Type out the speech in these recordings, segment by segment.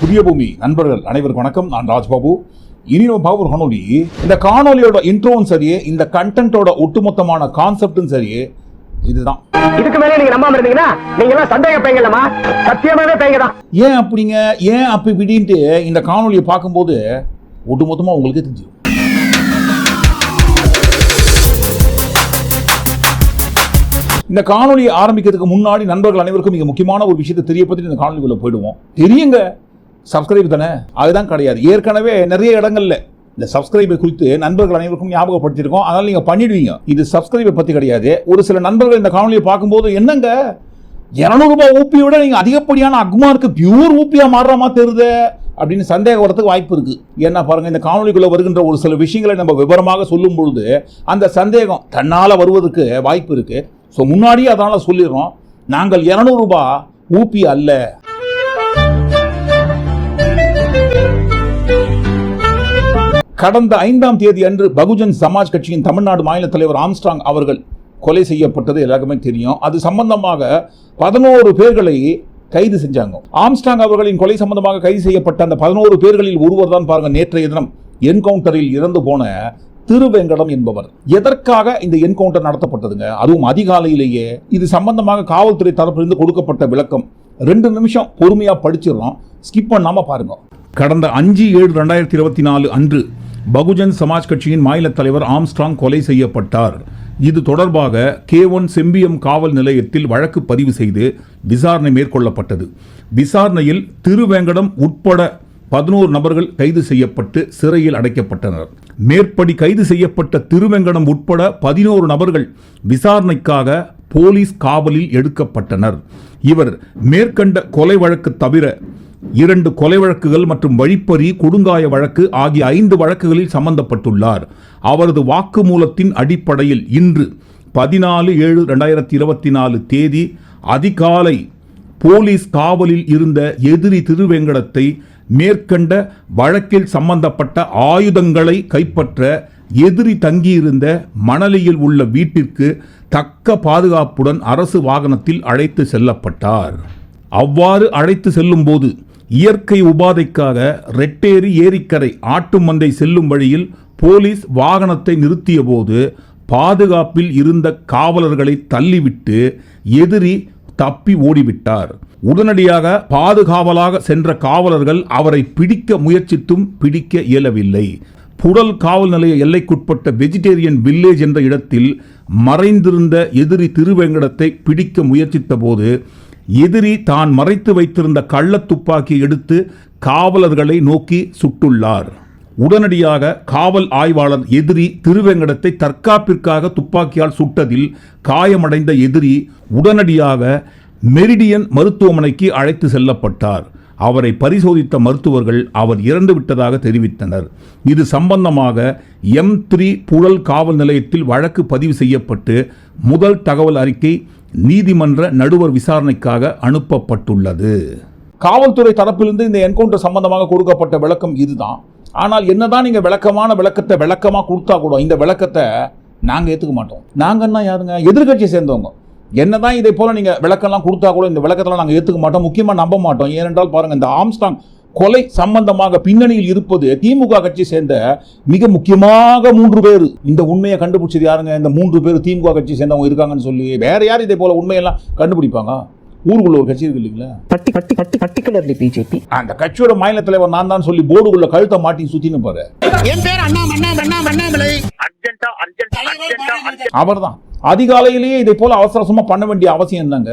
புதிய பூமி நண்பர்கள் அனைவருக்கும் வணக்கம். நான் ராஜ்பாபு. இனி நம்ம பார்க்க ஒரு காணொலி. இந்த காணொலியோட இன்ட்ரோவும் சரி இந்த கண்டென்ட்டோட ஒட்டுமொத்தமான கான்செப்டும் சரி இதுதான். இதுக்கு மேலே நீங்க நம்பாம இருந்தீங்கன்னா நீங்க எல்லாம் சந்தேக பையங்களாமா சத்தியமாவே பையங்க தான் ஏன் அப்படிங்க? ஏன் அப்படி இப்படின்ட்டு இந்த காணொலியை பார்க்கும்போது ஒட்டுமொத்தமாக உங்களுக்கு தெரிஞ்சிடும் இந்த காணொலியை ஆரம்பிக்கிறதுக்கு முன்னாடி நண்பர்கள் அனைவருக்கும் மிக முக்கியமான ஒரு விஷயத்தை தெரியப்பற்றி இந்த காணொலிக்குள்ள போயிடுவோம். தெரியுங்க. சப்ஸ்கிரைப் தானே? அதுதான் கிடையாது. ஏற்கனவே நிறைய இடங்கள்ல இந்த சப்ஸ்கிரைபை குறித்து நண்பர்கள் அனைவருக்கும் ஞாபகப்படுத்தியிருக்கோம். அதனால் நீங்கள் பண்ணிடுவீங்க. இது சப்ஸ்கிரைபை பற்றி கிடையாது. ஒரு சில நண்பர்கள் இந்த காணொலியை பார்க்கும்போது என்னங்க? இரநூறுபா ரூபாய் ஊப்பி விட நீங்கள் அதிகப்படியான அக்மார்க்கு பியூர் ஊப்பியாக மாறுற மாதிரி தெரியுது? அப்படின்னு சந்தேகம் வரத்துக்கு வாய்ப்பு இருக்குது ஏன்னா பாருங்கள் இந்த காணொலிக்குள்ளே வருகின்ற ஒரு சில விஷயங்களை நம்ம விவரமாக சொல்லும் பொழுது அந்த சந்தேகம் தன்னால் வருவதற்கு வாய்ப்பு இருக்குது ஸோ முன்னாடியே அதனால் சொல்லிடுறோம். நாங்கள் இரநூறுபா ஊப்பி அல்ல. கடந்த ஐந்தாம் தேதி அன்று பகுஜன் சமாஜ் கட்சியின் தமிழ்நாடு மாநில தலைவர் ஆம்ஸ்ட்ராங் அவர்கள் கொலை செய்யப்பட்டது எல்லாருக்குமே தெரியும். அது சம்பந்தமாக பதினோரு பேர்களை கைது செஞ்சாங்க. ஆம்ஸ்ட்ராங் அவர்களின் கொலை சம்பந்தமாக கைது செய்யப்பட்ட அந்த பதினோரு பேர்களில் ஒருவர் தான் பாருங்க நேற்றைய தினம் என்கவுண்டரில் இறந்து போன திருவேங்கடம் என்பவர். எதற்காக இந்த என்கவுண்டர் நடத்தப்பட்டதுங்க? அதுவும் அதிகாலையிலேயே. இது சம்பந்தமாக காவல்துறை தரப்பிலிருந்து கொடுக்கப்பட்ட விளக்கம். ரெண்டு நிமிஷம் பொறுமையாக படிச்சிடறோம். ஸ்கிப் பண்ணாமல் பாருங்க. கடந்த அஞ்சு ஏழு ரெண்டாயிரத்தி இருபத்தி நாலு அன்று பகுஜன் சமாஜ் கட்சியின் மாநில தலைவர் ஆம்ஸ்ட்ராங் கொலை செய்யப்பட்டார். இது தொடர்பாக கே ஒன் செம்பியம் காவல் நிலையத்தில் வழக்கு பதிவு செய்து விசாரணை மேற்கொள்ளப்பட்டது. விசாரணையில் திருவேங்கடம் உட்பட பதினோரு நபர்கள் கைது செய்யப்பட்டு சிறையில் அடைக்கப்பட்டனர். மேற்படி கைது செய்யப்பட்ட திருவெங்கடம் உட்பட பதினோரு நபர்கள் விசாரணைக்காக போலீஸ் காவலில் எடுக்கப்பட்டனர். இவர் மேற்கண்ட கொலை வழக்கு தவிர இரண்டு கொலை வழக்குகள் மற்றும் வழிப்பறி கொடுங்காய வழக்கு ஆகிய ஐந்து வழக்குகளில் சம்பந்தப்பட்டுள்ளார். அவரது வாக்குமூலத்தின் அடிப்படையில் இன்று பதினாலு ஏழு ரெண்டாயிரத்தி இருபத்தி நாலு தேதி அதிகாலை போலீஸ் காவலில் இருந்த எதிரி திருவேங்கடத்தை மேற்கண்ட வழக்கில் சம்பந்தப்பட்ட ஆயுதங்களை கைப்பற்ற எதிரி தங்கியிருந்த மணலியில் உள்ள வீட்டிற்கு தக்க பாதுகாப்புடன் அரசு வாகனத்தில் அழைத்து செல்லப்பட்டார். அவ்வாறு அழைத்து செல்லும்போது இயற்கை உபாதைக்காக ரெட்டேரி ஏரிக்கரை ஆட்டு மந்தை செல்லும் வழியில் போலீஸ் வாகனத்தை நிறுத்தியபோது பாதுகாப்பில் இருந்த காவலர்களை தள்ளிவிட்டு எதிரி தப்பி ஓடிவிட்டார். உடனடியாக பாதுகாவலாக சென்ற காவலர்கள் அவரை பிடிக்க முயற்சித்தும் பிடிக்க இயலவில்லை. புடல் காவல் நிலைய எல்லைக்குட்பட்ட வெஜிடேரியன் வில்லேஜ் என்ற இடத்தில் மறைந்திருந்த எதிரி திருவேங்கடத்தை பிடிக்க முயற்சித்த போது எதிரி தான் மறைத்து வைத்திருந்த கள்ள துப்பாக்கி எடுத்து காவலர்களை நோக்கி சுட்டுள்ளார். உடனடியாக காவல் ஆய்வாளர் எதிரி திருவேங்கடத்தை தற்காப்பிற்காக துப்பாக்கியால் சுட்டதில் காயமடைந்த எதிரி உடனடியாக மெரிடியன் மருத்துவமனைக்கு அழைத்து செல்லப்பட்டார். அவரை பரிசோதித்த மருத்துவர்கள் அவர் இறந்து விட்டதாக தெரிவித்தனர். இது சம்பந்தமாக எம் த்ரீ புழல் காவல் நிலையத்தில் வழக்கு பதிவு செய்யப்பட்டு முதல் தகவல் அறிக்கை நீதிமன்ற நடுவர் விசாரணைக்காக அனுப்பப்பட்டுள்ளது. காவல்துறை தரப்பிலிருந்து இந்த என்கவுண்டர் சம்பந்தமாக கொடுக்கப்பட்ட விளக்கம் இதுதான். ஆனால் என்னதான் நீங்க விளக்கமான விளக்கத்தை விளக்கமா கொடுத்தா கூட இந்த விளக்கத்தை நாங்க ஏத்துக்க மாட்டோம். நாங்கன்னா யாருங்க? எதிர்க்கட்சியை சேர்ந்தவங்க. என்னதான் இதை போல நீங்க விளக்கம்லாம் கொடுத்தா கூட இந்த விளக்கத்தெல்லாம் நாங்க ஏத்துக்க மாட்டோம். முக்கியமா நம்ப மாட்டோம். ஏனென்றால் பாருங்க இந்த ஆம்ஸ்டாங் கொலை சம்பந்தமாக பின்னணியில் இருப்பது திமுக கட்சி சேர்ந்த மிக முக்கியமாக மூன்று பேர். இந்த உண்மையை கண்டுபிடிச்சது யாருங்க? இந்த மூன்று பேர் திமுக கட்சி சேர்ந்தவங்க இருக்காங்கன்னு சொல்லி வேற யார் இதே போல உண்மையெல்லாம் கண்டுபிடிப்பாங்க? ஊருக்குள்ள ஒரு கட்சி இருக்கு இல்லைங்களா? பட்டி பட்டி பட்டி பர்டிகுலர்லி பிஜேபி. அந்த கட்சியோட மாநில தலைவர் நான் தான் சொல்லி போர்டுக்குள்ள கழுத்தை மாட்டி சுத்தின்னு பாரு. என் பேர் அண்ணா அண்ணா அண்ணா அண்ணாமலை. அவர்தான். அதிகாலையிலேயே இதை போல அவசர அவசரமா பண்ண வேண்டிய அவசியம் என்னங்க?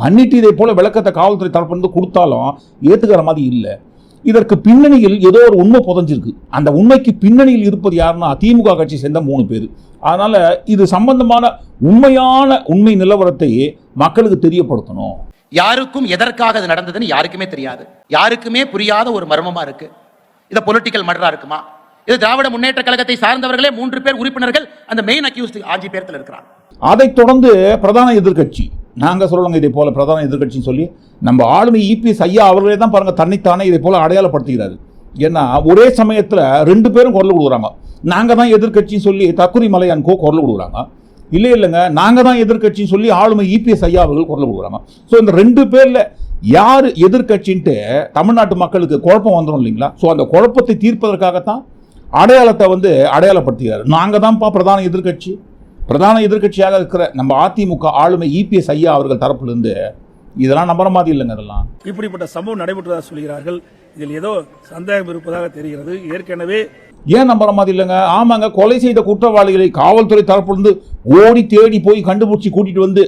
பண்ணிட்டு இதை போல விளக்கத்தை காவல்துறை தரப்பிலிருந்து கொடுத்தாலும் ஏத்துக்கிற மாதிரி இல்லை. இதற்கு பின்னணியில் ஏதோ ஒரு உண்மை புதஞ்சிருக்கு. அந்த உண்மைக்கு பின்னணியில் இருப்பது யாருன்னா திமுக கட்சி சேர்ந்த மூணு பேர். அதனால இது சம்பந்தமான உண்மையான உண்மை நிலவரத்தை மக்களுக்கு தெரியப்படுத்தணும். யாருக்கும் எதற்காக அது நடந்ததுன்னு யாருக்குமே தெரியாது. யாருக்குமே புரியாத ஒரு மர்மமா இருக்கு. இது பொலிட்டிக்கல் மர்டரா இருக்குமா? இது திராவிட முன்னேற்ற கழகத்தை சார்ந்தவர்களே மூன்று பேர் உறுப்பினர்கள் அந்த மெயின் அக்யூஸ்ட் ஆஞ்சி பேர்த்துல இருக்கிறாங்க. அதைத் தொடர்ந்து பிரதான எதிர்க்கட்சி நாங்கள் சொல்லலங்க இதே போல் பிரதான எதிர்க்கட்சின்னு சொல்லி நம்ம ஆளுமை இபிஎஸ் ஐயா அவர்களே தான் பாருங்கள் தன்னைத்தானே இதே போல் அடையாளப்படுத்துகிறாரு. ஏன்னா ஒரே சமயத்தில் ரெண்டு பேரும் குரல் கொடுக்குறாங்க. நாங்கள் தான் எதிர்க்கட்சின்னு சொல்லி தக்குரி மலையான்கோ குரல் கொடுக்குறாங்க. இல்லை இல்லைங்க நாங்கள் தான் எதிர்க்கட்சின்னு சொல்லி ஆளுமை இபிஎஸ் ஐயா அவர்கள் குரல் கொடுக்குறாங்க. ஸோ இந்த ரெண்டு பேரில் யார் எதிர்க்கட்சின்ட்டு தமிழ்நாட்டு மக்களுக்கு குழப்பம் வந்துடும் இல்லைங்களா? ஸோ அந்த குழப்பத்தை தீர்ப்பதற்காகத்தான் அடையாளத்தை வந்து அடையாளப்படுத்துகிறார். நாங்கள் தான்ப்பா பிரதான எதிர்க்கட்சி. பிரதான எதிர்க்கட்சியாக இருக்கிற நம்ம அதிமுக ஆளுமை இபிஎஸ் ஐயா அவர்கள் தரப்புலேருந்து இதெல்லாம் நம்புற மாதிரி இல்லைங்க இதெல்லாம். இப்படிப்பட்ட சம்பவம் நடைபெற்றதாக சொல்கிறார்கள். இதில் ஏதோ சந்தேகம் இருப்பதாக தெரிகிறது. ஏற்கனவே ஏன் நம்புற மாதிரி இல்லைங்க? ஆமாங்க கொலை செய்த குற்றவாளிகளை காவல்துறை தரப்புலேருந்து ஓடி தேடி போய் கண்டுபிடிச்சி கூட்டிட்டு வந்து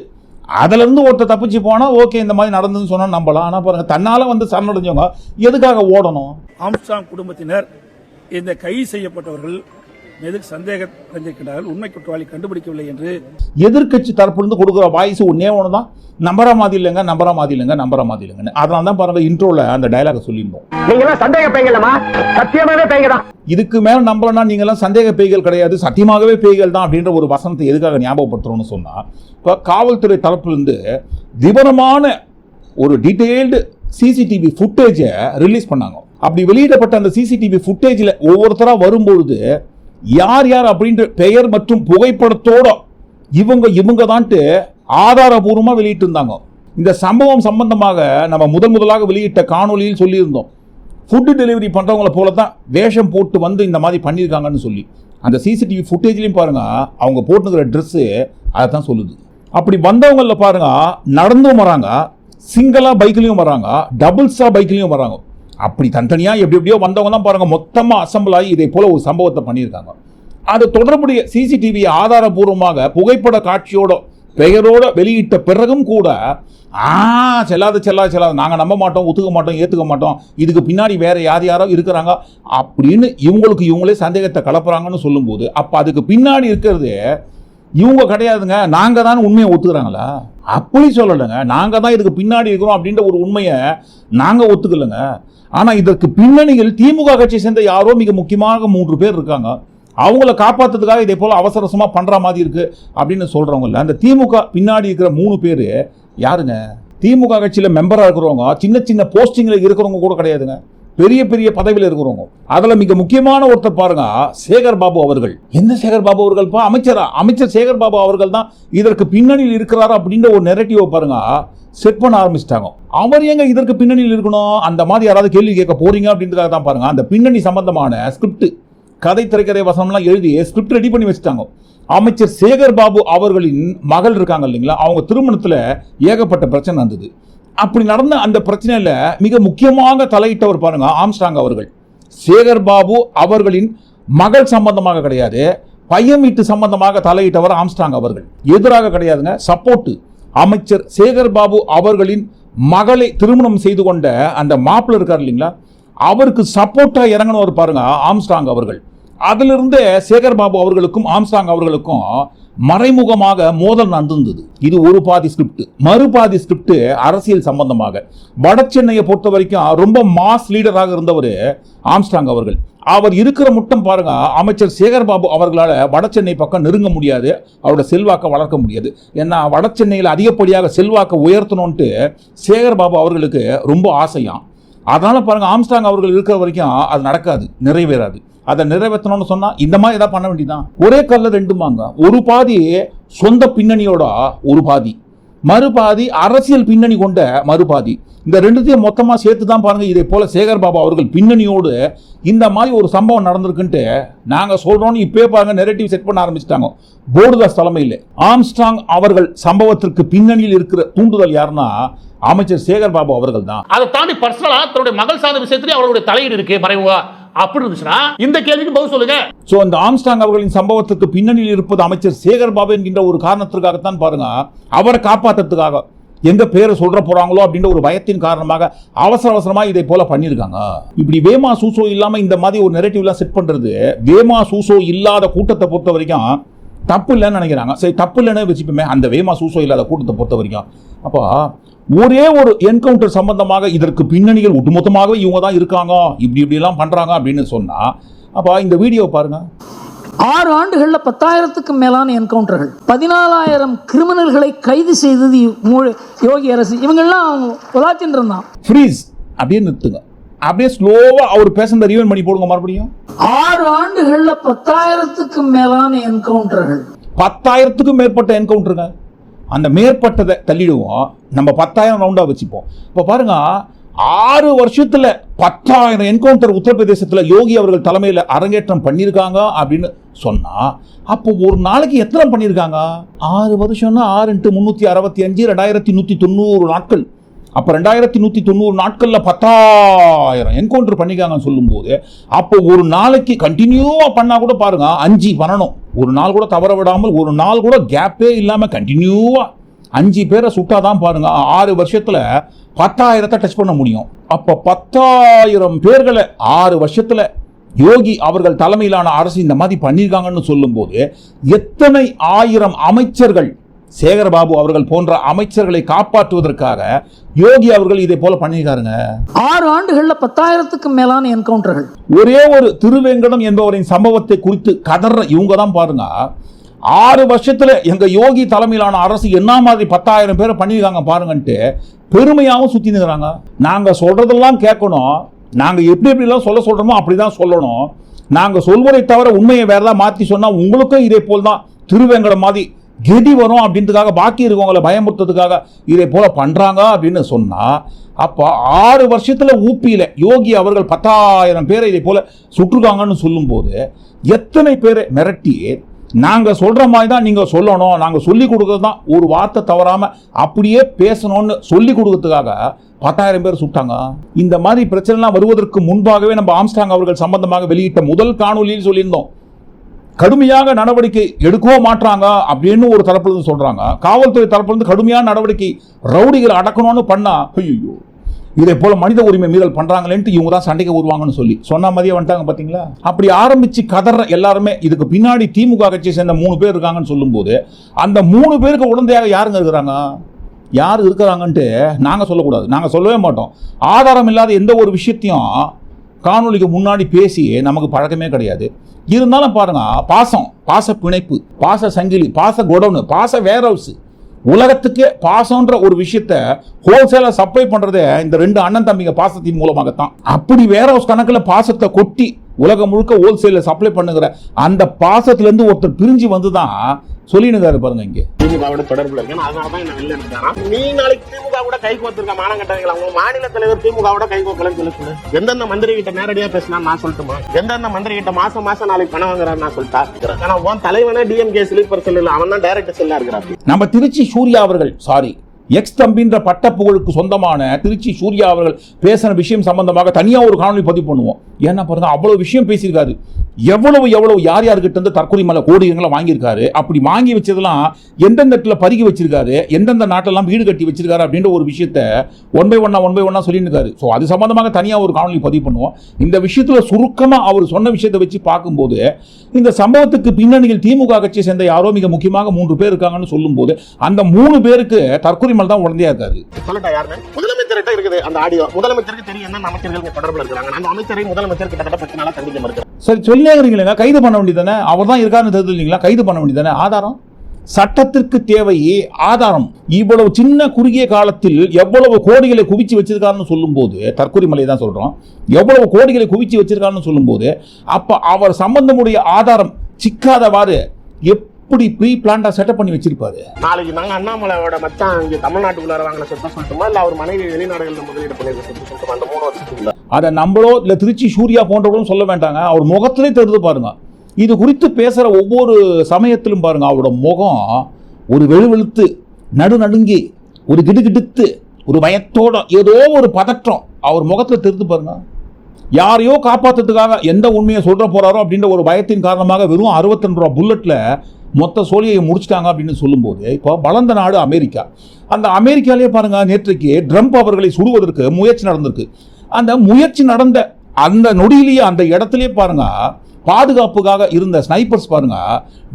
அதுல இருந்து ஒருத்தர் தப்பிச்சு போனா ஓகே இந்த மாதிரி நடந்ததுன்னு சொன்னா நம்பலாம். ஆனா பாருங்க தன்னால வந்து சரணடைஞ்சவங்க எதுக்காக ஓடணும்? ஆம்ஸ்டாங் குடும்பத்தினர் இந்த கைது செய்யப்பட்டவர்கள் மீது சந்தேகம் அடைந்திருக்கிறார்கள் உண்மை குற்றவாளி கண்டுபிடிக்கவில்லை என்று எதிர்க்கட்சி தரப்புலேருந்து கொடுக்குற வாய்ஸ் ஒன்னே ஒன்று தான் நம்புற மாதிரி இல்லைங்க நம்புற மாதிரி இல்லைங்க நம்புற மாதிரி இல்லைங்கன்னு அதனால தான் பாருங்க இன்ட்ரோல அந்த டைலாக சொல்லியிருந்தோம். நீங்க எல்லாம் சந்தேக பையங்களமா சத்தியமாவே பையங்க தான். இதுக்கு மேல நம்பலன்னா நீங்களாம் சந்தேக பேய்கள் கிடையாது. சத்தியமாகவே பேய்கள் தான் அப்படின்ற ஒரு வசனத்தை எதுக்காக ஞாபகப்படுத்துறோம்னு சொன்னா இப்போ காவல்துறை தரப்பிலிருந்து விவரமான ஒரு டீட்டெயில்டு சிசிடிவி ஃபுட்டேஜை ரிலீஸ் பண்ணாங்க. அப்படி வெளியிடப்பட்ட அந்த சிசிடிவி ஃபுட்டேஜில் ஒவ்வொருத்தராக வரும்பொழுது யார் யார் அப்படின்ற பெயர் மற்றும் புகைப்படத்தோட இவங்க இவங்க தான்ட்டு ஆதாரபூர்வமாக வெளியிட்டு இருந்தாங்க இந்த சம்பவம் சம்பந்தமாக நம்ம முதன் முதலாக வெளியிட்ட காணொலியில் சொல்லியிருந்தோம். ஃபுட்டு டெலிவரி பண்ணுறவங்கள போல தான் வேஷம் போட்டு வந்து இந்த மாதிரி பண்ணியிருக்காங்கன்னு சொல்லி. அந்த சிசிடிவி ஃபுட்டேஜ்லேயும் பாருங்கள் அவங்க போட்டுக்கிற ட்ரெஸ்ஸு அதை தான் சொல்லுது. அப்படி வந்தவங்களில் பாருங்கள் நடந்தும் வராங்க சிங்கிளாக பைக்லேயும் வராங்க டபுள்ஸாக பைக்லேயும் வராங்க. அப்படி தனித்தனியாக எப்படி எப்படியோ வந்தவங்க தான் பாருங்கள் மொத்தமாக அசம்பிள் ஆகி இதே போல் ஒரு சம்பவத்தை பண்ணியிருக்காங்க. அது தொடர்புடைய சிசிடிவி ஆதாரபூர்வமாக புகைப்பட காட்சியோட பெயரோட வெளியிட்ட பிறகும் கூட ஆ செல்லாது செல்லாது செல்லாது நாங்கள் நம்ப மாட்டோம் ஒத்துக்க மாட்டோம் ஏற்றுக்க மாட்டோம் இதுக்கு பின்னாடி வேறு யார் யாரோ இருக்கிறாங்க அப்படின்னு இவங்களுக்கு இவங்களே சந்தேகத்தை கலப்புறாங்கன்னு சொல்லும்போது அப்போ அதுக்கு பின்னாடி இருக்கிறது இவங்க கிடையாதுங்க நாங்கள் தான் உண்மையை ஒத்துக்கிறாங்களா? அப்படி சொல்லலைங்க நாங்கள் தான் இதுக்கு பின்னாடி இருக்கிறோம் அப்படின்ற ஒரு உண்மையை நாங்கள் ஒத்துக்கலைங்க. ஆனால் இதற்கு பின்னணியில் திமுக கட்சியை சேர்ந்த யாரோ மிக முக்கியமாக மூன்று பேர் இருக்காங்க. அவங்கள காப்பாத்துறதுக்காக இதே போல் அவசரசமாக பண்ணுற மாதிரி இருக்கு அப்படின்னு சொல்றவங்கல்ல அந்த திமுக பின்னாடி இருக்கிற மூணு பேர் யாருங்க? திமுக கட்சியில் மெம்பராக இருக்கிறவங்க சின்ன சின்ன போஸ்டிங்கில் இருக்கிறவங்க கூட கிடையாதுங்க. பெரிய பெரிய பதவியில் இருக்கிறவங்க. அதில் மிக முக்கியமான ஒருத்தர் பாருங்க சேகர் பாபு அவர்கள். எந்த சேகர் பாபு அவர்கள் பா அமைச்சரா? அமைச்சர் சேகர் பாபு அவர்கள் தான் இதற்கு பின்னணியில் இருக்கிறாரா அப்படின்ற ஒரு நெரட்டிவை பாருங்க செட் பண்ண ஆரம்பிச்சிட்டாங்க. அவர் எங்க இதற்கு பின்னணியில் இருக்கணும்? அந்த மாதிரி யாராவது கேள்வி கேட்க போறீங்க அப்படின்றதுக்காக தான் பாருங்க. அந்த பின்னணி சம்பந்தமான ஸ்கிரிப்ட் கதை திரைக்கதை வசனம்லாம் எழுதி ஸ்கிரிப்ட் ரெடி பண்ணி வச்சுட்டாங்க. அமைச்சர் சேகர் பாபு அவர்களின் மகள் இருக்காங்க இல்லைங்களா? அவங்க திருமணத்தில் ஏகப்பட்ட பிரச்சனை நடந்தது. அப்படி நடந்த அந்த பிரச்சனையில் மிக முக்கியமாக தலையிட்டவர் பாருங்க ஆம்ஸ்டாங் அவர்கள். சேகர் பாபு அவர்களின் மகள் சம்பந்தமாக கிடையாது. பையன் வீட்டு சம்பந்தமாக தலையிட்டவர் ஆம்ஸ்டாங் அவர்கள். எதிராக கிடையாதுங்க சப்போர்ட்டு அமைச்சர் சேகர் பாபு அவர்களின் மகளை திருமணம் செய்து கொண்ட அந்த மாப்பிள்ள இருக்கார் இல்லைங்களா? அவருக்கு சப்போர்ட்டாக இறங்கணும் பாருங்க ஆம்ஸ்டாங் அவர்கள். அதிலிருந்து சேகர் பாபு அவர்களுக்கும் ஆம்ஸ்டாங் அவர்களுக்கும் மறைமுகமாக மோதல் நடந்திருந்தது இது ஒரு பாதி ஸ்கிரிப்ட் மறுபாதி ஸ்கிரிப்ட் அரசியல் சம்பந்தமாக. வட சென்னையை பொறுத்த வரைக்கும் ரொம்ப மாஸ் லீடராக இருந்தவர் ஆம்ஸ்டாங் அவர்கள். அவர் இருக்கிற முட்டம் பாருங்க அமைச்சர் சேகர் பாபு அவர்களால் வட சென்னை பக்கம் நெருங்க முடியாது. அவரோட செல்வாக்கை வளர்க்க முடியாது. ஏன்னா வட சென்னையில் அதிகப்படியாக செல்வாக்கை உயர்த்தணும்ன்ட்டு சேகர் பாபு அவர்களுக்கு ரொம்ப ஆசையாம். அதனால் பாருங்கள் ஆம்ஸ்டாங் அவர்கள் இருக்கிற வரைக்கும் அது நடக்காது நிறைவேறாது. அதை நிறைவேற்றணும்னு சொன்னால் இந்த மாதிரி எதாவது பண்ண வேண்டியதான் ஒரே கல்ல ரெண்டுமாங்க ஒரு பாதி சொந்த பின்னணியோட ஒரு பாதி. மறுபாதி அரசியல் பின்னணி கொண்ட மறுபாதி. இந்த ரெண்டுத்தையும் மொத்தமாக சேர்த்து தான் பாருங்கள் இதே போல் சேகர் பாபா அவர்கள் பின்னணியோடு இந்த மாதிரி ஒரு சம்பவம் நடந்திருக்குன்ட்டு நாங்கள் சொல்கிறோன்னு இப்பவே பாருங்கள் நெரட்டிவ் செட் பண்ண ஆரம்பிச்சிட்டாங்க. போர்டுதாஸ் தலைமையில். ஆம்ஸ்டாங் அவர்கள் சம்பவத்திற்கு பின்னணியில் இருக்கிற தூண்டுதல் யாருன்னா அமைச்சர் சேகர் பாபு அவர்கள் தான் அதை தாண்டி பர்சனலாக தன்னுடைய மகள் சார்ந்த விஷயத்திலே அவர்களுடைய தலையீடு இருக்கு மறைமுகா அப்படி இருந்துச்சுன்னா இந்த கேள்விக்கு பதில் சொல்லுங்க. சோ அந்த ஆம்ஸ்டாங் அவர்களின் சம்பவத்துக்கு பின்னணியில் இருப்பது அமைச்சர் சேகர் பாபு என்கின்ற ஒரு காரணத்திற்காகத்தான் பாருங்க. அவரை காப்பாத்துறதுக்காக எங்க பேரை சொல்ற போறாங்களோ அப்படின்ற ஒரு பயத்தின் காரணமாக அவசர அவசரமா இதை போல பண்ணியிருக்காங்க. இப்படி வேமா சூசோ இல்லாம இந்த மாதிரி ஒரு நெரட்டிவ்லாம் செட் பண்றது வேமா சூசோ இல்லாத கூட்டத்தை பொறுத்த வரைக்கும் தப்பு இல்லைன்னு நினைக்கிறாங்க. சரி தப்பு இல்லைன்னு வச்சுப்போமே அந்த வேமா சூசோ இல்லாத கூட்டத்தை பொறுத்த வரைக்கும். அப்போ ஒரே ஒரு என்கவுண்டர் சம்பந்தமாக இதற்கு பின்னணிகள் ஒட்டுமொத்தமாகவே இவங்க தான் இருக்காங்க இப்படி இப்படி எல்லாம் பண்றாங்க அப்படின்னு சொன்னா அப்போ இந்த வீடியோ பாருங்க. ஆறு ஆண்டுகள்ல பத்தாயிரத்துக்கும் மேலான என்கவுண்டர்கள் பதினாலாயிரம் கிரிமினல்களை கைது செய்தது யோகி அரசு. இவங்கெல்லாம் உலாத்தின்னு இருந்தான். ஃப்ரீஸ் அப்படியே நிறுத்துங்க. அப்படியே ஸ்லோவா அவர் பேசுனத ரீவன் பண்ணி போடுங்க மறுபடியும். ஆறு ஆண்டுகள்ல பத்தாயிரத்துக்கும் மேலான என்கவுண்டர்கள் பத்தாயிரத்துக்கும் மேற்பட்ட என்கவுண்டருங்க அந்த மேற்பட்டதை தள்ளிடுவோம். நம்ம பத்தாயிரம் ரவுண்டாக வச்சுப்போம். இப்போ பாருங்க ஆறு வருஷத்தில் பத்தாயிரம் என்கவுண்டர் உத்தரப்பிரதேசத்தில் யோகி அவர்கள் தலைமையில் அரங்கேற்றம் பண்ணியிருக்காங்க அப்படின்னு சொன்னால் அப்போ ஒரு நாளைக்கு எத்தனை பண்ணியிருக்காங்க? ஆறு வருஷம்னா ஆறு இன்ட்டு முந்நூற்றி அறுபத்தி அஞ்சு ரெண்டாயிரத்தி நூற்றி தொண்ணூறு நாட்கள். அப்போ ரெண்டாயிரத்தி நூற்றி தொண்ணூறு நாட்களில் பத்தாயிரம் என்கவுண்டர் பண்ணிக்காங்கன்னு சொல்லும்போது அப்போ ஒரு நாளைக்கு கண்டினியூவாக பண்ணால் கூட பாருங்க அஞ்சு பண்ணணும். ஒரு நாள் கூட தவற விடாமல் ஒரு நாள் கூட கேப்பே இல்லாமல் கண்டினியூவாக அஞ்சு பேரை சுட்டாதான் பாருங்க ஆறு வருஷத்தில் பத்தாயிரத்தை டச் பண்ண முடியும். அப்போ பத்தாயிரம் பேர்களை ஆறு வருஷத்தில் யோகி அவர்கள் தலைமையிலான அரசு இந்த மாதிரி பண்ணியிருக்காங்கன்னு சொல்லும்போது எத்தனை ஆயிரம் அமைச்சர்கள் சேகர்பாபு அவர்கள் போன்ற அமைச்சர்களை காப்பாற்றுவதற்காக யோகி அவர்கள் இதை போல பண்ணியிருக்காருங்க. ஆறு ஆண்டுகள்ல பத்தாயிரத்துக்கும் மேலான என்கவுண்டர்கள். ஒரே ஒரு திருவேங்கடம் என்பவரின் சம்பவத்தை குறித்து கதற இவங்க தான் பாருங்க. ஆறு வருஷத்துல எங்க யோகி தலைமையிலான அரசு என்ன மாதிரி பத்தாயிரம் பேரை பண்ணியிருக்காங்க பாருங்கன்ட்டு பெருமையாகவும் சுத்தி நிற்கிறாங்க நாங்க சொல்றதெல்லாம் கேட்கணும். நாங்க எப்படி எப்படிலாம் சொல்ல சொல்றோமோ அப்படிதான் சொல்லணும். நாங்க சொல்வதை தவிர உண்மையை வேற ஏதாவது மாத்தி சொன்னா உங்களுக்கும் இதே போல் தான் திருவேங்கடம் மாதிரி கெதி வரும் அப்படின்றதுக்காக பாக்கி இருக்கவங்களை பயமுறுத்துறதுக்காக இதை போல பண்ணுறாங்க அப்படின்னு சொன்னால் அப்போ ஆறு வருஷத்தில் ஊப்பியில் யோகி அவர்கள் பத்தாயிரம் பேரை இதை போல சுட்டுருக்காங்கன்னு சொல்லும்போது எத்தனை பேரை மிரட்டி நாங்கள் சொல்கிற மாதிரி தான் நீங்கள் சொல்லணும் நாங்கள் சொல்லி கொடுக்கறது தான் ஒரு வார்த்தை தவறாமல் அப்படியே பேசணும்னு சொல்லி கொடுக்கறதுக்காக பத்தாயிரம் பேர் சுட்டாங்க. இந்த மாதிரி பிரச்சனைலாம் வருவதற்கு முன்பாகவே நம்ம ஆம்ஸ்டாங் அவர்கள் சம்பந்தமாக வெளியிட்ட முதல் காணொலியில் சொல்லியிருந்தோம். கடுமையாக நடவடிக்கை எடுக்கவோ மாட்டாங்க அப்படின்னு ஒரு தரப்புலேருந்து இருந்து காவல்துறை தரப்புலேருந்து கடுமையான நடவடிக்கை ரவுடிகளை அடக்கணும்னு பண்ணால் ஐயோ இதை போல மனித உரிமை மீறல் பண்ணுறாங்களேன்ட்டு இவங்க தான் சண்டைக்கு வருவாங்கன்னு சொல்லி. சொன்ன மாதிரியே வந்துட்டாங்க பார்த்தீங்களா அப்படி ஆரம்பித்து கதற எல்லாருமே இதுக்கு பின்னாடி திமுக கட்சியை சேர்ந்த மூணு பேர் இருக்காங்கன்னு சொல்லும்போது அந்த மூணு பேருக்கு உடந்தையாக யாருங்க இருக்கிறாங்க? யார் இருக்கிறாங்கன்ட்டு நாங்கள் சொல்லக்கூடாது. நாங்கள் சொல்லவே மாட்டோம். ஆதாரம் இல்லாத எந்த ஒரு விஷயத்தையும் காணொளிக்கு முன்னாடி பேசி நமக்கு பழக்கமே கிடையாது. இருந்தாலும் பாருங்க பாசம் பாச பிணைப்பு பாச சங்கிலி பாச குடோனு பாச வேர் ஹவுஸ் உலகத்துக்கே பாசம்ன்ற ஒரு விஷயத்த ஹோல்சேலாக சப்ளை பண்ணுறதே இந்த ரெண்டு அண்ணன் தம்பிங்க பாசத்தின் மூலமாகத்தான். அப்படி வேர் ஹவுஸ் கணக்கில் பாசத்தை கொட்டி உலகம் முழுக்க ஹோல்சேலில் சப்ளை பண்ணுகிற அந்த பாசத்துலேருந்து ஒருத்தர் பிரிஞ்சு வந்து தான் சொல்லினுக்காரு பாருங்க இங்க. திமுகவோட தொடர்புல இருக்கேன் என்ன வெளில எடுத்தாரா நீ நாளைக்கு திமுக கூட கை கோத்திருக்க மானம் கட்டவங்களா உங்க மாநில தலைவர் திமுகவோட கை கோக்கலன்னு சொல்லி சொல்லு. எந்தெந்த மந்திரி கிட்ட நேரடியா பேசினா நான் சொல்லட்டுமா? எந்தெந்த மந்திரி கிட்ட மாசம் மாசம் நாளைக்கு பணம் வாங்குறாரு நான் சொல்லிட்டா? ஆனா உன் தலைவனே டிஎம்கே ஸ்லீப்பர் செல்லுல அவன் தான் டைரக்டர் செல்லா இருக்கிறான். நம்ம திருச்சி சூர்யா அவர்கள் சாரி எக்ஸ் தம்பின்ற பட்டப்புகழுக்கு சொந்தமான திருச்சி சூர்யா அவர்கள் பேசின விஷயம் சம்பந்தமாக தனியாக ஒரு காணொலி பதிவு பண்ணுவோம். ஏன்னா பாருங்க அவ்வளவு விஷயம் பேசியிருக்காரு. எவ்வளவு எவ்வளவு யார் யார்கிட்ட இருந்து தற்கொலை மலை கோடிகளை வாங்கியிருக்காரு அப்படி வாங்கி வச்சதெல்லாம் எந்தெந்த இடத்துல பருகி வச்சிருக்காரு எந்தெந்த நாட்டெல்லாம் வீடு கட்டி வச்சிருக்காரு அப்படின்ற ஒரு விஷயத்த ஒன் பை ஒன்னா ஒன் பை ஒன்னா சொல்லியிருக்காரு. ஸோ அது சம்பந்தமாக தனியாக ஒரு காணொலி பதிவு பண்ணுவோம். இந்த விஷயத்துல சுருக்கமாக அவர் சொன்ன விஷயத்தை வச்சு பார்க்கும்போது இந்த சம்பவத்துக்கு பின்னணியில் திமுக கட்சியை சேர்ந்த யாரோ மிக முக்கியமாக மூன்று பேர் இருக்காங்கன்னு சொல்லும்போது அந்த மூணு பேருக்கு தற்கொலை மலை தான் உடந்தையா இருக்காரு சொல்லட்டா யாருன்னு? முதலமைச்சர்கிட்ட இருக்குது அந்த ஆடியோ முதலமைச்சருக்கு தெரியும் என்ன அமைச்சர்கள் தொடர்புல இருக்கிறாங்க. அந்த அமைச்சரை முதலமைச்சர் கிட்டத்தட்ட பத்து நாளா சந்திக்க மறுக்கிறார். சரி சொல்லியாங்கிறீங்களா கைது பண்ண வேண்டியதானே அவர் தான் இருக்காருன்னு தெரிஞ்சு இல்லைங்களா? கைது பண்ண வேண்டியதானே ஆதாரம்? சட்டத்திற்கு தேவை ஆதாரம். இவ்வளவு சின்ன குறுகிய காலத்தில் எவ்வளவு கோடிகளை குவிச்சு வச்சிருக்காருன்னு சொல்லும்போது தற்கொலை மலை தான் சொல்றோம். எவ்வளவு கோடிகளை குவிச்சு வச்சிருக்காருன்னு சொல்லும்போது அப்ப அவர் சம்பந்தமுடைய ஆதாரம் சிக்காதவாறு எப்படி ப்ரீ பிளான்டா செட்டப் பண்ணி வச்சிருப்பாரு? நாளைக்கு நாங்க அண்ணாமலையோட மச்சான் இங்க தமிழ்நாட்டுக்குள்ளார வாங்கின சொத்தை சொல்லட்டுமா இல்ல அவர் மனைவி வெளிநாடுகளில் முதலீடு பண்ணிருக்க சொத்து சொல்லட்டுமா அந்த மூணு வருஷத்துக்குள்ள? அதை நம்மளோ இல்லை திருச்சி சூர்யா போன்றவர்களும் சொல்ல வேண்டாங்க. அவர் முகத்திலே தெரிந்து பாருங்க. இது குறித்து பேசுகிற ஒவ்வொரு சமயத்திலும் பாருங்க அவரோட முகம் ஒரு வெளுவெளுத்து நடு நடுங்கி ஒரு கிடுகிடுத்து ஒரு பயத்தோட ஏதோ ஒரு பதற்றம். அவர் முகத்தில் தெரிந்து பாருங்க. யாரையோ காப்பாத்துறதுக்காக எந்த உண்மையை சொல்ற போறாரோ அப்படின்ற ஒரு பயத்தின் காரணமாக வெறும் அறுபத்தெண்டு ரூபா புல்லட்ல மொத்த சோழியை முடிச்சிட்டாங்க அப்படின்னு சொல்லும்போது இப்போ வளர்ந்த நாடு அமெரிக்கா. அந்த அமெரிக்காலே பாருங்கள் நேற்றைக்கு ட்ரம்ப் அவர்களை சுடுவதற்கு முயற்சி நடந்திருக்கு. அந்த முயற்சி நடந்த அந்த நொடியிலேயே அந்த இடத்துலேயே பாருங்க பாதுகாப்புக்காக இருந்த ஸ்னைப்பர்ஸ் பாருங்க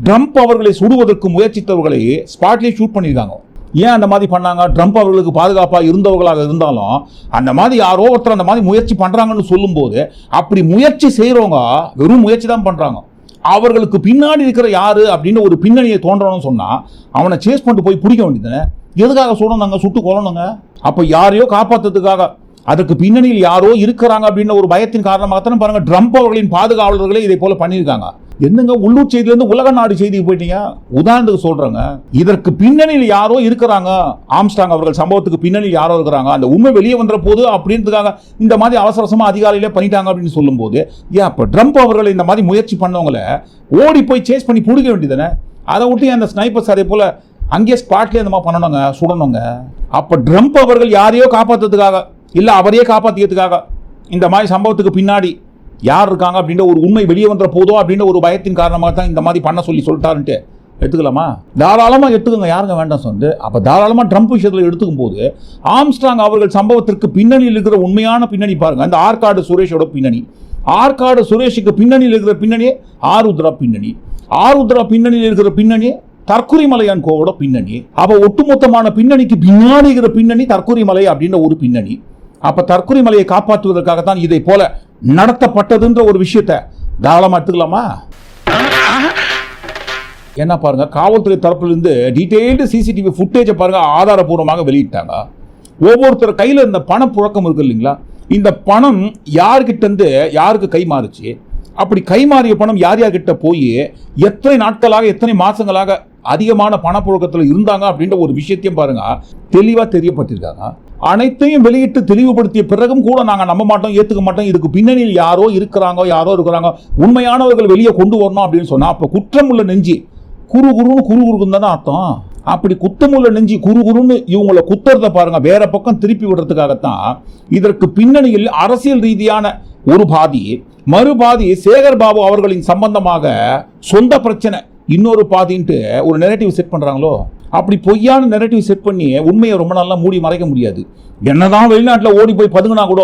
ட்ரம்ப் அவர்களை சுடுவதற்கு முயற்சித்தவர்களை ஸ்பாட்லேயே ஷூட் பண்ணியிருக்காங்க. ஏன் அந்த மாதிரி பண்ணாங்க? ட்ரம்ப் அவர்களுக்கு பாதுகாப்பாக இருந்தவர்களாக இருந்தாலும் அந்த மாதிரி யாரோ ஒருத்தர் அந்த மாதிரி முயற்சி பண்ணுறாங்கன்னு சொல்லும்போது அப்படி முயற்சி செய்கிறவங்க வெறும் முயற்சி தான் பண்ணுறாங்க அவர்களுக்கு பின்னாடி இருக்கிற யாரு அப்படின்னு ஒரு பின்னணியை தோன்றணும்னு சொன்னால் அவனை சேஸ் பண்ணிட்டு போய் பிடிக்க வேண்டியதுன்னு எதுக்காக சொல்லணுங்க சுட்டு கொல்லணுங்க. அப்போ யாரையோ காப்பாற்றுறதுக்காக அதற்கு பின்னணியில் யாரோ இருக்கிறாங்க அப்படின்ற ஒரு பயத்தின் காரணமாக தானே பாருங்கள் ட்ரம்ப் அவர்களின் பாதுகாவலர்களே இதை போல பண்ணியிருக்காங்க. என்னங்க உள்ளூர் செய்தியில இருந்து உலக நாடு செய்திக்கு போயிட்டீங்க? உதாரணத்துக்கு சொல்றேங்க. இதற்கு பின்னணியில் யாரோ இருக்கிறாங்க? ஆம்ஸ்டாங் அவர்கள் சம்பவத்துக்கு பின்னணியில் யாரோ இருக்கிறாங்க? அந்த உண்மை வெளியே வந்துற போது அப்படின்றதுக்காக இந்த மாதிரி அவசர அதிகாரியிலே அதிகாலையில பண்ணிட்டாங்க அப்படின்னு சொல்லும்போது ஏன் அப்போ ட்ரம்ப் அவர்கள் இந்த மாதிரி முயற்சி பண்ணவங்கள ஓடி போய் சேஸ் பண்ணி பிடிக்க வேண்டியதானே அதை விட்டு அந்த ஸ்னைப்பர்ஸ் அதே போல அங்கேயே ஸ்பாட்லேயே அந்த மாதிரி பண்ணணுங்க சுடணுங்க. அப்போ ட்ரம்ப் அவர்கள் யாரையோ காப்பாற்றுறதுக்காக இல்லை அவரையே காப்பாற்றியதுக்காக இந்த மாதிரி சம்பவத்துக்கு பின்னாடி யார் இருக்காங்க அப்படின்ற ஒரு உண்மை வெளியே வந்த போதோ அப்படின்ற ஒரு பயத்தின் காரணமாக தான் இந்த மாதிரி பண்ண சொல்லி சொல்லிட்டாருன்ட்டு எடுத்துக்கலாமா? தாராளமாக எடுத்துக்கோங்க. யாருங்க வேண்டாம் சொந்து அப்போ தாராளமாக ட்ரம்ப் விஷயத்தில் எடுத்துக்கும் போது ஆம்ஸ்ட்ராங் அவர்கள் சம்பவத்திற்கு பின்னணியில் இருக்கிற உண்மையான பின்னணி பாருங்க. அந்த ஆற்காடு சுரேஷோட பின்னணி. ஆற்காடு சுரேஷுக்கு பின்னணியில் இருக்கிற பின்னணியே ஆருத்ரா பின்னணி. ஆருத்ரா பின்னணியில் இருக்கிற பின்னணி தற்குறி மலையான் கோவோட பின்னணி. அப்போ ஒட்டுமொத்தமான பின்னணிக்கு பின்னாடி இருக்கிற பின்னணி தற்குறி மலை அப்படின்ற ஒரு பின்னணி. அப்போ தற்குறி மலையை காப்பாற்றுவதற்காகத்தான் இதை போல நடத்தப்பட்டதுன்ற ஒரு விஷயத்தை தாராளமாக எடுத்துக்கலாமா? என்ன பாருங்க காவல்துறை தரப்பிலிருந்து டீட்டெயில்டு சிசிடிவி ஃபுட்டேஜை பாருங்க ஆதாரபூர்வமாக வெளியிட்டாங்க. ஒவ்வொருத்தர் கையில் இந்த இருந்த பணப்புழக்கம் இருக்கு இல்லைங்களா? இந்த பணம் யார்கிட்டருந்து யாருக்கு கை மாறுச்சு? அப்படி கை மாறிய பணம் யார் யார்கிட்ட போய் எத்தனை நாட்களாக எத்தனை மாதங்களாக அதிகமான பணப்புழக்கத்தில் இருந்தாங்க அப்படின்ற ஒரு விஷயத்தையும் பாருங்க தெளிவாக தெரியப்பட்டிருக்காங்க. அனைத்தையும் வெளியிட்டு தெளிவுபடுத்திய பிறகும் கூட நாங்கள் நம்ப மாட்டோம் ஏற்றுக்க மாட்டோம். இதுக்கு பின்னணியில் யாரோ இருக்கிறாங்க யாரோ இருக்கிறாங்க. உண்மையானவர்கள் வெளியே கொண்டு வரணும் அப்படின்னு சொன்னால் அப்போ குற்றம் உள்ள நெஞ்சு குறு குருன்னு குரு குருக்குன்னு தானே அர்த்தம். அப்படி குத்தமுள்ள நெஞ்சு குரு குருன்னு இவங்கள குத்துறத பாருங்க வேற பக்கம் திருப்பி விடுறதுக்காகத்தான் இதற்கு பின்னணியில் அரசியல் ரீதியான ஒரு பாதி மறுபாதி சேகர் பாபு அவர்களின் சம்பந்தமாக சொந்த பிரச்சனை இன்னொரு பாதின்ட்டு ஒரு நெரட்டிவ் செட் பண்ணுறாங்களோ அப்படி பொய்யான நெரட்டிவ் செட் பண்ணி உண்மையை ரொம்ப நாளாக மூடி மறைக்க முடியாது. என்னதான் வெளிநாட்டில் ஓடி போய் பதுங்கினா கூட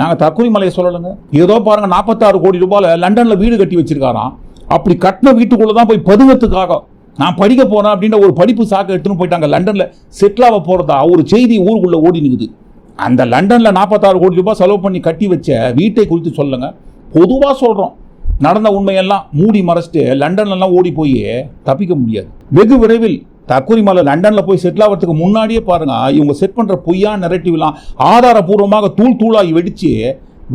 நாங்கள் தற்கொலை மலையை சொல்லலைங்க. ஏதோ பாருங்க நாற்பத்தாறு கோடி ரூபாயில் லண்டனில் வீடு கட்டி வச்சிருக்காராம். அப்படி கட்டின வீட்டுக்குள்ளே தான் போய் பதுங்கிறதுக்காக நான் படிக்க போகிறேன் அப்படின்ற ஒரு படிப்பு சாக்க எடுத்துன்னு போயிட்டாங்க லண்டனில் செட்டில் ஆக ஒரு செய்தி ஊருக்குள்ளே ஓடி நிற்குது அந்த லண்டனில் நாற்பத்தாறு கோடி ரூபாய் செலவு பண்ணி கட்டி வச்ச வீட்டை குறித்து சொல்லுங்க. பொதுவாக சொல்கிறோம் நடந்த உண்மையெல்லாம் மூடி மறைச்சிட்டு லண்டன்லலாம் ஓடி போய் தப்பிக்க முடியாது. வெகு விரைவில் தக்குரி மலை லண்டன்ல போய் செட்டில் ஆகிறதுக்கு முன்னாடியே பாருங்க. இவங்க செட் பண்ற பொய்யா நெரட்டிவ்லாம் ஆதாரபூர்வமாக தூள் தூளாகி வெடிச்சு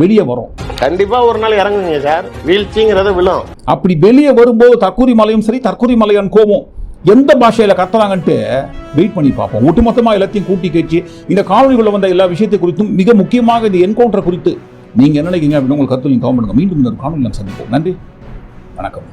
வெளியே வரும். கண்டிப்பா ஒரு நாள் இறங்குங்க சார். வீழ்ச்சிங்கிறது விழும். அப்படி வெளியே வரும்போது தற்கூரி மலையும் சரி தற்கூரி மலையான் கோபம் எந்த பாஷையில கத்துறாங்கன்ட்டு வெயிட் பண்ணி பார்ப்போம். ஒட்டுமொத்தமா எல்லாத்தையும் கூட்டி கேச்சு இந்த காணொலிக்குள்ள வந்த எல்லா விஷயத்தை குறித்தும் மிக முக்கியமாக இந்த என்கவுண்டர் குறித்து நீங்க என்ன நினைக்கிறீங்க அப்படின்னு உங்கள் கருத்து நீங்க கவனம் பண்ணுங்க. மீண்டும் இந்த காணொலி நாம் சந்திப்போம். நன்றி. வணக்கம்.